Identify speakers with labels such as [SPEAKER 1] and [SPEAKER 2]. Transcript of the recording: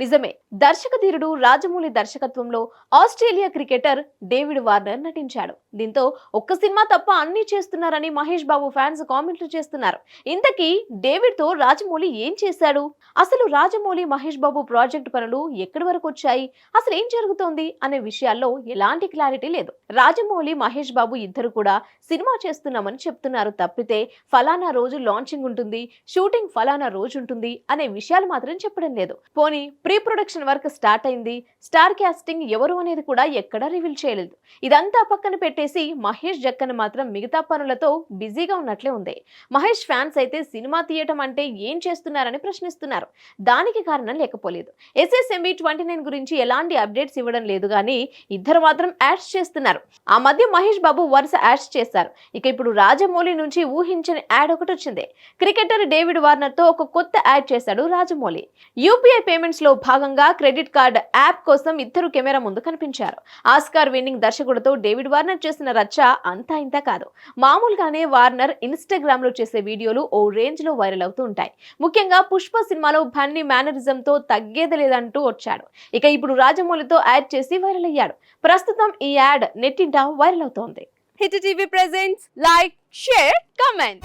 [SPEAKER 1] నిజమే. దర్శక ధీరుడు రాజమౌళి దర్శకత్వంలో ఆస్ట్రేలియా క్రికెటర్ డేవిడ్ వార్నర్ నటించాడు. దీంతో ఒక్క సినిమా తప్ప అన్ని చేస్తున్నారని మహేష్ బాబు ఫ్యాన్స్ కామెంట్లు చేస్తున్నారు. ఇంతకీ డేవిడ్తో రాజమౌళి ఏం చేశాడు? అసలు రాజమౌళి మహేష్ బాబు ప్రాజెక్ట్ పనులు ఎక్కడి వరకు వచ్చాయి? అసలు ఏం జరుగుతోంది అనే విషయాల్లో ఎలాంటి క్లారిటీ లేదు. రాజమౌళి మహేష్ బాబు ఇద్దరు కూడా సినిమా చేస్తున్నామని చెప్తున్నారు తప్పితే ఫలానా రోజు లాంచింగ్ ఉంటుంది షూటింగ్ ఫలానా రోజు ఉంటుంది అనే విషయాలు మాత్రం చెప్పడం లేదు. పోనీ ప్రీ ప్రొడక్షన్ వర్క్ స్టార్ట్ అయింది. స్టార్ క్యాస్టింగ్ ఎవరు అనేది కూడా ఎక్కడా రివీల్ చేయలేదు. ఇదంతా పక్కన పెట్టేసి మహేష్ జక్కన్ మాత్రం మిగతా పనులతో బిజీగా ఉన్నట్లే ఉంది. మహేష్ ఫ్యాన్స్ అయితే సినిమా తీయటం అంటే ఏం చేస్తున్నారని ప్రశ్నిస్తున్నారు. దానికి కారణం లేకపోలేదు. ఎస్ఎస్ఎంబి ట్వంటీ నైన్ గురించి ఎలాంటి అప్డేట్స్ ఇవ్వడం లేదు కానీ ఇద్దరు మాత్రం యాడ్స్ చేస్తున్నారు. ఆ మధ్య మహేష్ బాబు వరుస యాడ్స్ చేశారు. ఇక ఇప్పుడు రాజమౌళి నుంచి ఊహించని యాడ్ ఒకటి వచ్చింది. క్రికెటర్ డేవిడ్ వార్నర్తో ఒక కొత్త యాడ్ చేశాడు రాజమౌళి. యూపీఐ పేమెంట్స్లో భాగంగా క్రెడిట్ కార్డ్ యాప్ కోసం ఇద్దరు కెమెరా ముందు కనిపించారు. ఆస్కార్ విన్నింగ్ దర్శకుడితో డేవిడ్ వార్నర్ చేసిన రచ్చ అంతా ఇంత కాదు. మామూలుగానే వార్నర్ ఇన్స్టాగ్రామ్లో చేసే వీడియోలు ఓ రేంజ్లో వైరల్ అవుతూ ఉంటాయి. ముఖ్యంగా పుష్ప సినిమాలో బన్నీ మేనరిజం తో తగ్గేది లేదంటూ వచ్చాడు. ఇక ఇప్పుడు రాజమౌళితో యాడ్ చేసి వైరల్ అయ్యాడు. ప్రస్తుతం ఈ యాడ్ నెట్టింట వైరల్ అవుతోంది.
[SPEAKER 2] Hit TV presents like share comment.